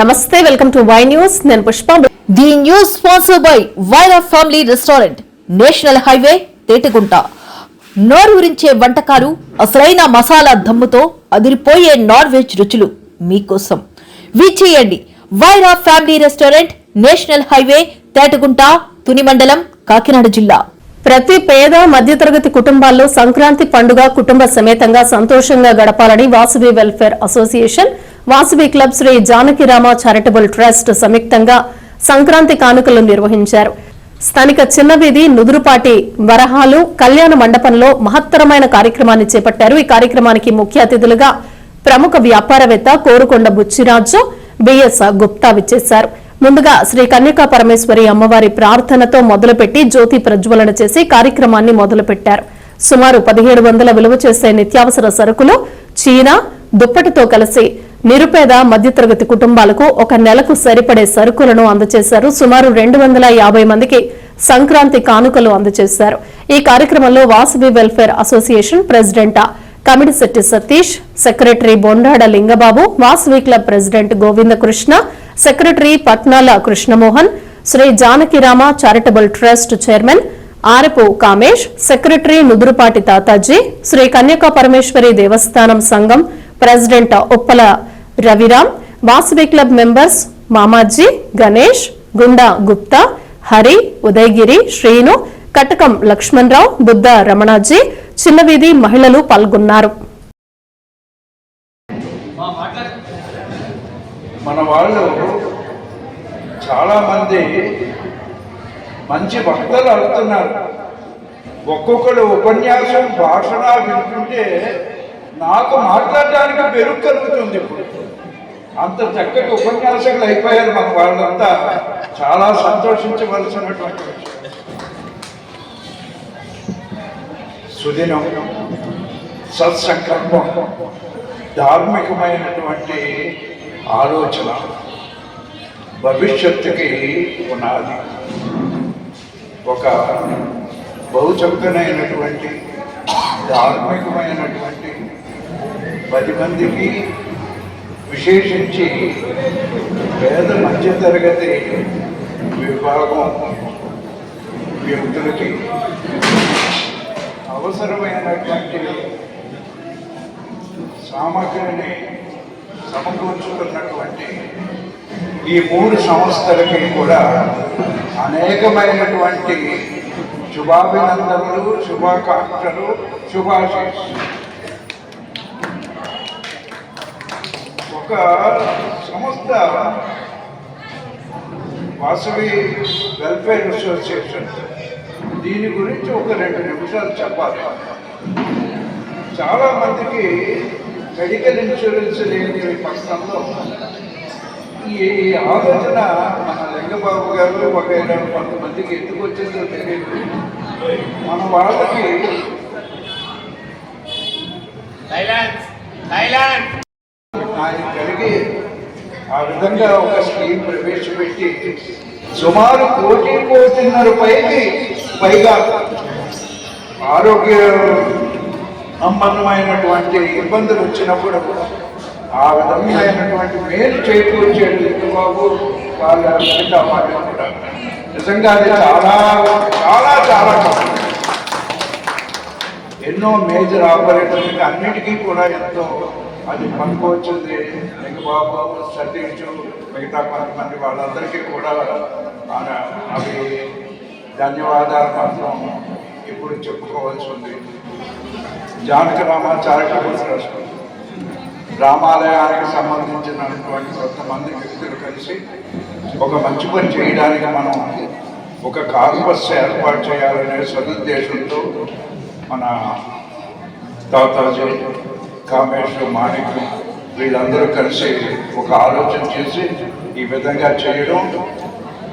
నమస్తే welcome to Y news. నేను Pushpa. The news sponsor by Vaira family restaurant national highway Tetagunta. నోరూరించే వంటకాలు అసలైన మసాలా దమ్ముతో అదిరిపోయే నాన్ వెజ్ రుచులు మీకోసం. విచ్చేయండి Vaira family restaurant national highway Tetagunta Tuni మండలం కాకినాడ జిల్లా. ప్రతి పేద మధ్యతరగతి కుటుంబాల్లో సంక్రాంతి పండుగ కుటుంబ సమేతంగా సంతోషంగా గడపాలని Vasavi welfare association Vasavi club Shri Janakirama charitable trust సంయుక్తంగా సంక్రాంతి కానుకలు నిర్వహించారు. స్థానిక చిన్నవీధి నుదురుపాటి వరహాలు కళ్యాణ మండపంలో మహత్తరమైన కార్యక్రమాన్ని చేపట్టారు. ఈ కార్యక్రమానికి ముఖ్య అతిథులుగా ప్రముఖ వ్యాపారవేత్త కోరుకొండ బుచ్చిరాజు బిఎస్ గుప్తా విచ్చేశారు. ముందుగా శ్రీ కన్యకా పరమేశ్వరి అమ్మవారి ప్రార్థనతో మొదలుపెట్టి జ్యోతి ప్రజ్వలన చేసి కార్యక్రమాన్ని మొదలుపెట్టారు. సుమారు పదిహేడు వందల విలువ చేసే నిత్యావసర సరుకులు చీనా దుప్పటితో కలిసి నిరుపేద మధ్యతరగతి కుటుంబాలకు ఒక నెలకు సరిపడే సరుకులను అందజేశారు. సుమారు రెండు వందల యాభై మందికి సంక్రాంతి కానుకలు అందజేశారు. ఈ కార్యక్రమంలో Vasavi welfare association president Kamidishetti Satish secretary Bondada Lingababu Vasavi club president Govinda Krishna secretary Patnala Krishnamohan Shri Janakirama charitable trust chairman Arapu Kamesh secretary Nudurupati Tataji Shri Kanyaka Parameswari దేవస్థానం సంఘం president Uppala Raviram Vasavi club members Mamaji Ganesh Gunda Gupta Hari Udayagiri Srinu కటకం లక్ష్మణరావు బుద్ధ రమణాజీ చిన్నవీధి మహిళలు పాల్గొన్నారు. మన వాళ్ళు చాలామంది మంచి వక్తలు అవుతున్నారు. ఒక్కొక్కడు ఉపన్యాసం భాషణ వింటుంటే నాకు మాట్లాడడానికి మెరుగు కలుగుతుంది ఇప్పుడు. అంత చక్కటి ఉపన్యాసకులు అయిపోయారు మన వాళ్ళంతా. చాలా సంతోషించవలసినటువంటి సుదినం సత్సంకల్పం ధార్మికమైనటువంటి ఆలోచన భవిష్యత్తుకి పునాది. ఒక బహుచక్కనైనటువంటి ధార్మికమైనటువంటి పది మందికి విశేషించి పేద మధ్యతరగతి విభాగం వ్యక్తులకి అవసరమైనటువంటి సామగ్రిని సమకూర్చుకున్నటువంటి ఈ మూడు సంస్థలకి కూడా అనేకమైనటువంటి శుభాభినందనలు శుభాకాంక్షలు శుభాశీస్సులు. ఒక సంస్థ వాసవి వెల్ఫేర్ అసోసియేషన్ దీని గురించి ఒక రెండు నిమిషాలు చెప్పాలి. చాలా మందికి మెడికల్ ఇన్సూరెన్స్ లేని పక్షంలో ఈ ఆలోచన మన లింగబాబు గారు వగైరా కొంతమందికి ఎందుకు వచ్చిందో తెలియదు. మన వాళ్ళకి థైలాండ్ థైలాండ్ ఆయన కలిగి ఆ విధంగా ఒక స్కీమ్ ప్రవేశపెట్టి సుమారు కోటి కోటిన్నర పైకి పైగా ఆరోగ్య సంబంధమైనటువంటి ఇబ్బందులు వచ్చినప్పుడు ఆ విధమైనటువంటి మేలు చేకూర్చేది బాబు వాళ్ళ మిగతా వాళ్ళు కూడా. నిజంగా అది చాలా చాలా చాలా ఎన్నో మేజర్ ఆపరేటర్లకి అన్నిటికీ కూడా ఎంతో అది పనికొచ్చింది. బాబు సతీష్ మిగతా కొంతమంది వాళ్ళందరికీ కూడా ఆయన అవి ధన్యవాదాలు మాత్రం ఇప్పుడు చెప్పుకోవాల్సి ఉంది. Janakarama charitable trust. రామాలయానికి సంబంధించినటువంటి కొంతమంది వ్యక్తులు కలిసి ఒక మంచి పని చేయడానికి మనం ఒక కాంగ్రెస్ ఏర్పాటు చేయాలనే సదుద్దేశంతో మన తాతాజీ కామేశ్వర మాణిక్యం వీళ్ళందరూ కలిసి ఒక ఆలోచన చేసి ఈ విధంగా చేయడం.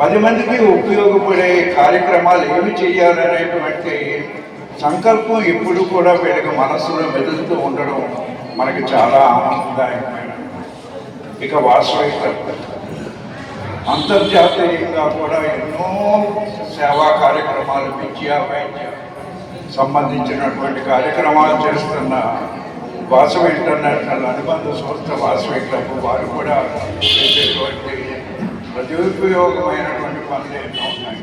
పది మందికి ఉపయోగపడే కార్యక్రమాలు ఏమి చేయాలనేటువంటి సంకల్పం ఎప్పుడు కూడా వీళ్ళకి మనస్సులో మెదులుతూ ఉండడం మనకి చాలా ఆనందదాయకమైన ఇక వాస్తవిక అంతర్జాతీయంగా కూడా ఎన్నో సేవా కార్యక్రమాలు విద్య వైద్య సంబంధించినటువంటి కార్యక్రమాలు చేస్తున్న వాసవి ఇంటర్నేషనల్ అనుబంధ సంస్థ వాసవి క్లబ్ వారు కూడా చేసేటువంటి ప్రతిపయోగమైనటువంటి పనులు ఎన్నో ఉన్నాయి.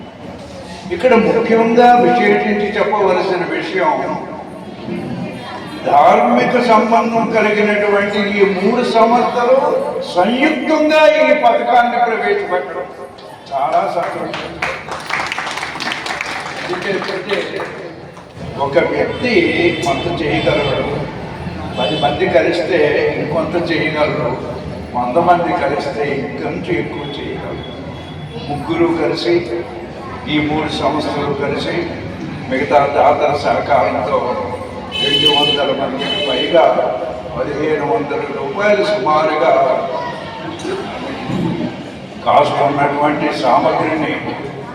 ఇక్కడ ముఖ్యంగా విశేషించి చెప్పవలసిన విషయం ధార్మిక సంబంధం కలిగినటువంటి ఈ మూడు సంస్థలు సంయుక్తంగా ఈ పథకాన్ని ప్రవేశపెట్టడం చాలా సంతోషం. ఒక వ్యక్తి మద్దతు చేయగలడు. పది మంది కలిస్తే ఇంకొంత చేయగలరు. వంద మంది కలిస్తే ఇంకొంచెం ఎక్కువ చేయగలరు. ముగ్గురు కలిసి ఈ మూడు సంస్థలు కలిసి మిగతా దాతల సహకారంతో రెండు వందల మందికి పైగా పదిహేను వందల రూపాయలు సుమారుగా కాస్ట్ ఉన్నటువంటి సామగ్రిని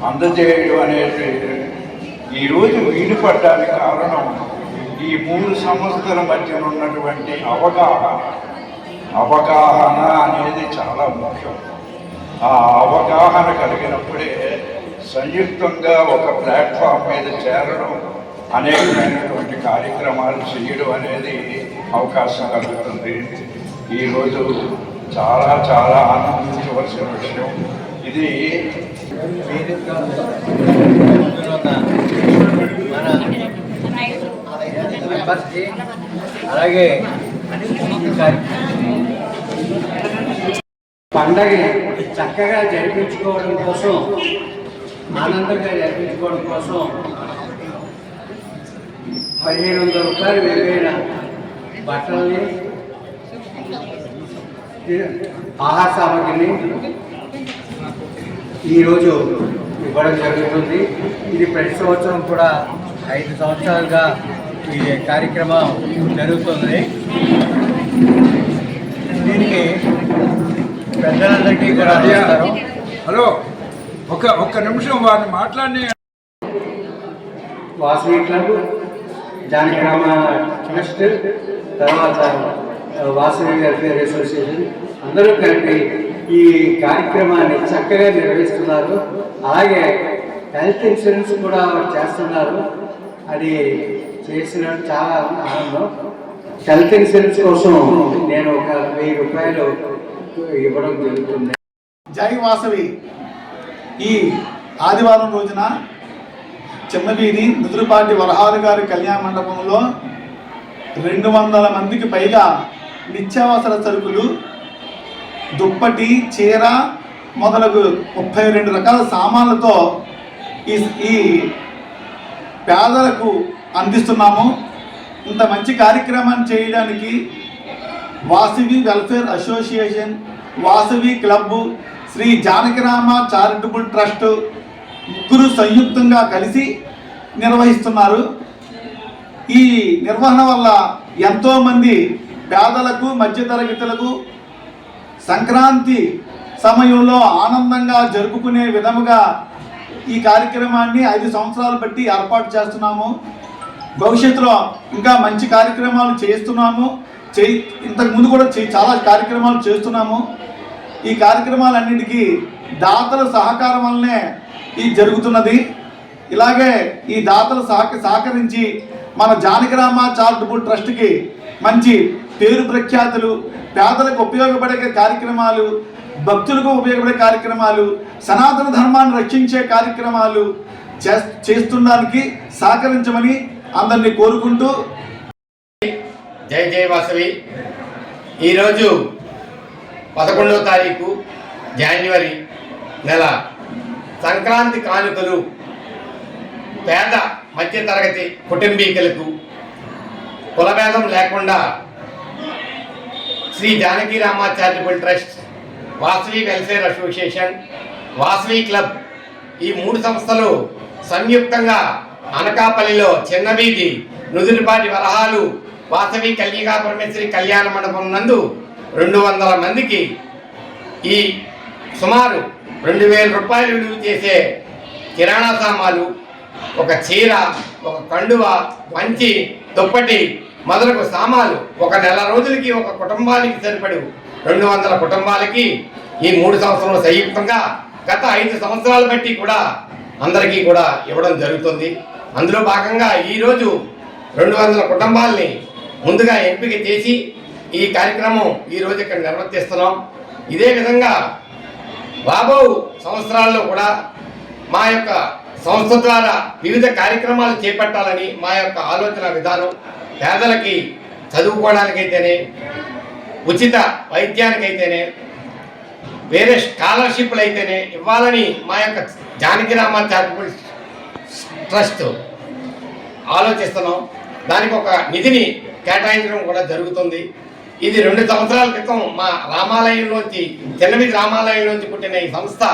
అందజేయడం అనేది ఈరోజు వీలు పడ్డానికి కారణం. ఈ మూడు సంస్థల మధ్య ఉన్నటువంటి అవగాహన. అవగాహన అనేది చాలా ముఖ్యం. ఆ అవగాహన కలిగినప్పుడే సంయుక్తంగా ఒక ప్లాట్ఫామ్ మీద చేరడం అనేకమైనటువంటి కార్యక్రమాలు చేయడం అనేది అవకాశం కలుగుతుంది. ఈరోజు చాలా చాలా ఆనందించవలసిన విషయం. ఇది మెంబర్స్కి అలాగే పండగ పండగని చక్కగా జరిపించుకోవడం కోసం ఆనందంగా జరిపించుకోవడం కోసం పదిహేను వందల రూపాయలు విలువైన బట్టల్ని ఆహార సామగ్రిని ఈరోజు ఇవ్వడం జరుగుతుంది. ఇది ప్రతి సంవత్సరం కూడా ఐదు సంవత్సరాలుగా ఈ కార్యక్రమం జరుగుతుంది. దీనికి పెద్దలందరికీ కూడా హలో ఒక ఒక్క నిమిషం వారిని మాట్లాడి వాసవి క్లబ్ జానగ్రామ ట్రస్ట్ తర్వాత వాసవి వెల్ఫేర్ అసోసియేషన్ అందరూ కలిపి ఈ కార్యక్రమాన్ని చక్కగా నిర్వహిస్తున్నారు. అలాగే హెల్త్ ఇన్సూరెన్స్ కూడా చేస్తున్నారు. అది చేసిన చాలా ఆనందం. హెల్త్ ఇన్సూరెన్స్ కోసం నేను ఒక వెయ్యి రూపాయలు ఇవ్వడం జరుగుతుంది. జై వాసవి. ఈ ఆదివారం రోజున చిన్నవీధి ముదురుపాటి వరహాలు గారి కళ్యాణ మండపంలో రెండు వందల మందికి పైగా నిత్యావసర సరుకులు దుప్పటి చీర మొదలగు ముప్పై రెండు రకాల సామాన్లతో ఈ ఈ పేదలకు అందిస్తున్నాము. ఇంత మంచి కార్యక్రమాన్ని చేయడానికి Vasavi welfare association Vasavi club Shri Janakirama charitable trust ముగ్గురు సంయుక్తంగా కలిసి నిర్వహిస్తున్నారు. ఈ నిర్వహణ వల్ల ఎంతోమంది పేదలకు మధ్యతరగతులకు సంక్రాంతి సమయంలో ఆనందంగా జరుపుకునే విధముగా ఈ కార్యక్రమాన్ని ఐదు సంవత్సరాలు బట్టి ఏర్పాటు చేస్తున్నాము. భవిష్యత్తులో ఇంకా మంచి కార్యక్రమాలు చేస్తున్నాము. చే ఇంతకుముందు కూడా చాలా కార్యక్రమాలు చేస్తున్నాము. ఈ కార్యక్రమాలన్నిటికీ దాతల సహకారం వల్లనే ఇది జరుగుతున్నది. ఇలాగే ఈ దాతలు సహక సహకరించి మన జానకిరామ చారిటబుల్ ట్రస్ట్కి మంచి పేరు ప్రఖ్యాతులు పేదలకు ఉపయోగపడే కార్యక్రమాలు భక్తులకు ఉపయోగపడే కార్యక్రమాలు సనాతన ధర్మాన్ని రక్షించే కార్యక్రమాలు చేస్తుండడానికి సహకరించమని అందరినీ కోరుకుంటూ. జై జయ వాసవి. ఈరోజు పదకొండవ తారీఖు జనవరి నెల. సంక్రాంతి కానుకలు పేద మధ్యతరగతి కుటుంబీకులకు కులభేదం లేకుండా Shri Janakirama charitable trust Vasavi welfare association Vasavi club ఈ మూడు సంస్థలు సంయుక్తంగా అనకాపల్లిలో చిన్నబీది వీధి వరహాలు వాసవి కళ్యాణ పరమేశ్వరి కళ్యాణ మండపం నందు రెండు వందల మందికి ఈ సుమారు రెండు వేల రూపాయలు విలువ చేసే కిరాణా సామాలు ఒక చీర ఒక కండువ మంచి దుప్పటి మొదలగు సామాలు ఒక నెల రోజులకి ఒక కుటుంబానికి సరిపడు రెండు వందల కుటుంబాలకి ఈ మూడు సంవత్సరాలు సంయుక్తంగా గత ఐదు సంవత్సరాలు బట్టి కూడా అందరికీ కూడా ఇవ్వడం జరుగుతుంది. అందులో భాగంగా ఈరోజు రెండు వందల కుటుంబాలని ముందుగా ఎంపిక చేసి ఈ కార్యక్రమం ఈ రోజు ఇక్కడ నిర్వర్తిస్తున్నాం. ఇదే విధంగా రాబో సంవత్సరాల్లో కూడా మా యొక్క సంస్థ ద్వారా వివిధ కార్యక్రమాలు చేపట్టాలని మా యొక్క ఆలోచన విధానం పేదలకి చదువుకోవడానికైతేనే ఉచిత వైద్యానికైతేనే వేరే స్కాలర్షిప్లు అయితేనే ఇవ్వాలని మా యొక్క జానకిరామ చారిటబుల్ ట్రస్ట్ ఆలోచిస్తున్నాం. దానికి ఒక నిధిని కేటాయించడం కూడా జరుగుతుంది. ఇది రెండు సంవత్సరాల క్రితం మా రామాలయంలోంచి చిన్నవిధి రామాలయంలోంచి పుట్టిన ఈ సంస్థ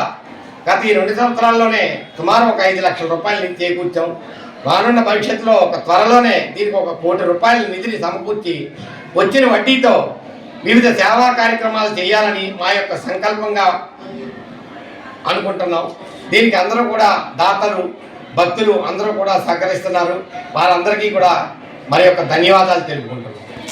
గత ఈ రెండు సంవత్సరాల్లోనే సుమారు ఒక ఐదు లక్షల రూపాయలు చేకూర్చాం. రానున్న భవిష్యత్తులో ఒక త్వరలోనే దీనికి ఒక కోటి రూపాయల నిధిని సమకూర్చి వచ్చిన వడ్డీతో వివిధ సేవా కార్యక్రమాలు చేయాలని మా యొక్క సంకల్పంగా అనుకుంటున్నాం. దీనికి అందరూ కూడా దాతలు భక్తులు అందరూ కూడా సహకరిస్తున్నారు. వారందరికీ కూడా మరి యొక్క ధన్యవాదాలు తెలుపుకుంటున్నాం.